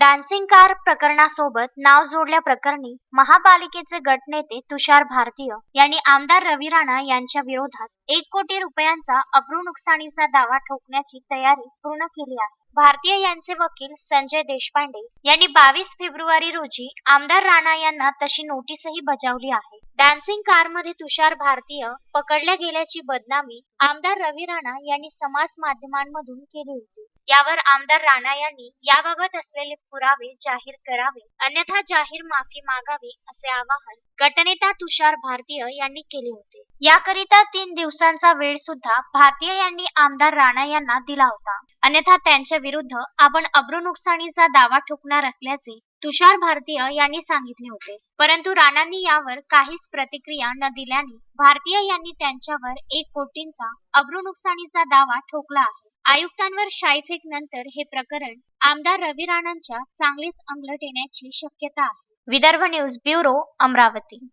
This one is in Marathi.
डान्सिंग कार प्रकरणासोबत नाव जोडल्या प्रकरणी महापालिकेचे गटनेते तुषार भारतीय यांनी आमदार रवी राणा यांच्या विरोधात एक कोटी रुपयांचा अब्रू नुकसानीचा दावा ठोकण्याची तयारी पूर्ण केली आहे. भारतीय यांचे वकील संजय देशपांडे यांनी बावीस फेब्रुवारी रोजी आमदार राणा यांना तशी नोटीसही बजावली आहे. डान्सिंग कारमध्ये तुषार भारतीय पकडल्या गेल्याची बदनामी आमदार रवी राणा यांनी समाज माध्यमांमधून केली होती. यावर आमदार राणा यांनी याबाबत असलेले पुरावे जाहीर करावे अन्यथा जाहीर माफी मागावी असे आवाहन गटनेता तुषार भारतीय यांनी केले होते. याकरिता तीन दिवसांचा वेळ सुद्धा भारतीय यांनी आमदार राणा यांना दिला होता. अन्यथा त्यांच्या विरुद्ध आपण अब्रू नुकसानीचा दावा ठोकणार असल्याचे तुषार भारतीय यांनी सांगितले होते. परंतु राणांनी यावर काहीच प्रतिक्रिया न दिल्याने भारतीय यांनी त्यांच्यावर एक कोटींचा अब्रू नुकसानीचा दावा ठोकला आहे. आयुक्तांवर शाईफेक नंतर हे प्रकरण आमदार रवी राणांच्या चांगलीच अंगलट येण्याची शक्यता आहे. Vidarbha news bureau Amravati.